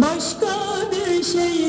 Başka bir şey